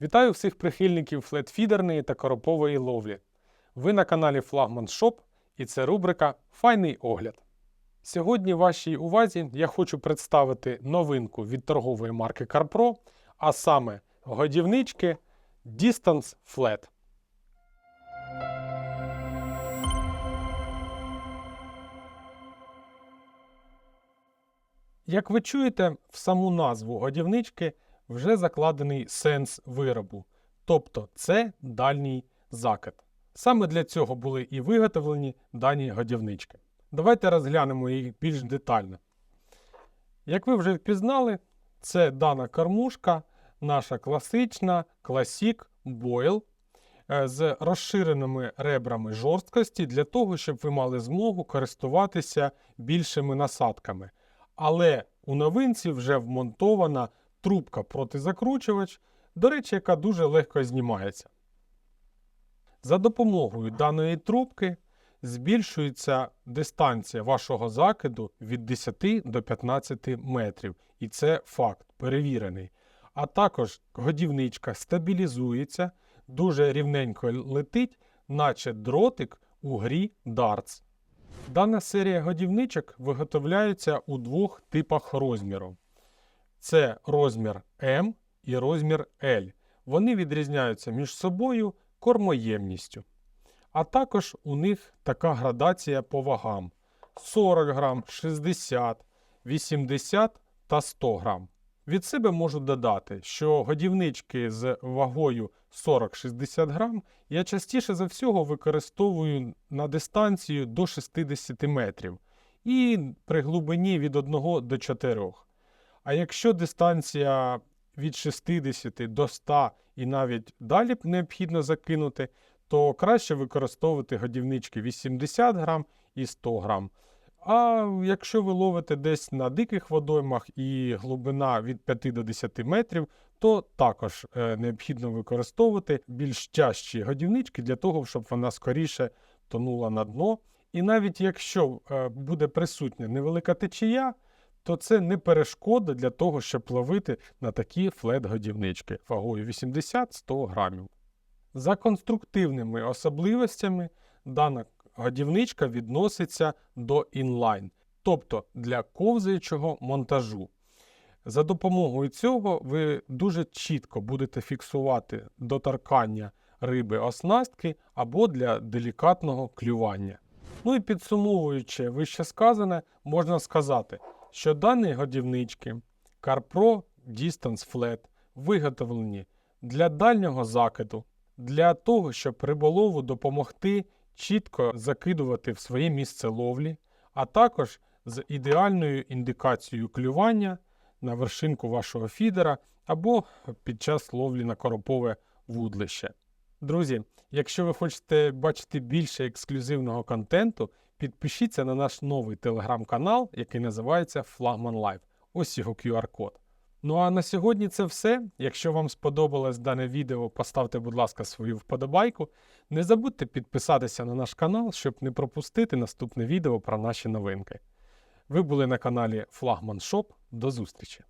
Вітаю всіх прихильників флетфідерної та коропової ловлі. Ви на каналі Флагман Шоп і це рубрика Файний огляд. Сьогодні вашій увазі я хочу представити новинку від торгової марки CarPro, а саме годівнички Distance Flat. Як ви чуєте, в саму назву годівнички вже закладений сенс виробу, тобто це дальній закид. Саме для цього були і виготовлені дані годівнички. Давайте розглянемо їх більш детально. Як ви вже впізнали, це дана кормушка, наша класична Classic Boil е, з розширеними ребрами жорсткості для того, щоб ви мали змогу користуватися більшими насадками. Але у новинці вже вмонтована трубка протизакручувач, до речі, яка дуже легко знімається. За допомогою даної трубки збільшується дистанція вашого закиду від 10 до 15 метрів. І це факт перевірений. А також годівничка стабілізується, дуже рівненько летить, наче дротик у грі Darts. Дана серія годівничок виготовляється у двох типах розміру. Це розмір М і розмір L. Вони відрізняються між собою кормоємністю. А також у них така градація по вагам: 40 грам, 60, 80 та 100 грам. Від себе можу додати, що годівнички з вагою 40-60 грам я частіше за всього використовую на дистанцію до 60 метрів і при глибині від 1 до 4. А якщо дистанція від 60 до 100 і навіть далі необхідно закинути, то краще використовувати годівнички 80 грам і 100 грам. А якщо ви ловите десь на диких водоймах і глибина від 5 до 10 метрів, то також е, необхідно використовувати більш тяжчі годівнички для того, щоб вона скоріше тонула на дно. І навіть якщо е, буде присутня невелика течія, то це не перешкода для того, щоб ловити на такі флет-годівнички вагою 80-100 грамів. За конструктивними особливостями дана годівничка відноситься до інлайн, тобто для ковзаючого монтажу. За допомогою цього ви дуже чітко будете фіксувати доторкання риби оснастки або для делікатного клювання. Ну і підсумовуючи вище сказане, можна сказати, що дані годівнички CarPro Distance Flat виготовлені для дальнього закиду, для того, щоб риболову допомогти чітко закидувати в своє місце ловлі, а також з ідеальною індикацією клювання на вершинку вашого фідера або під час ловлі на коропове вудлище. Друзі, якщо ви хочете бачити більше ексклюзивного контенту, підпишіться на наш новий телеграм-канал, який називається Flagman Live. Ось його QR-код. Ну а на сьогодні це все. Якщо вам сподобалось дане відео, поставте, будь ласка, свою вподобайку. Не забудьте підписатися на наш канал, щоб не пропустити наступне відео про наші новинки. Ви були на каналі Flagman Shop. До зустрічі!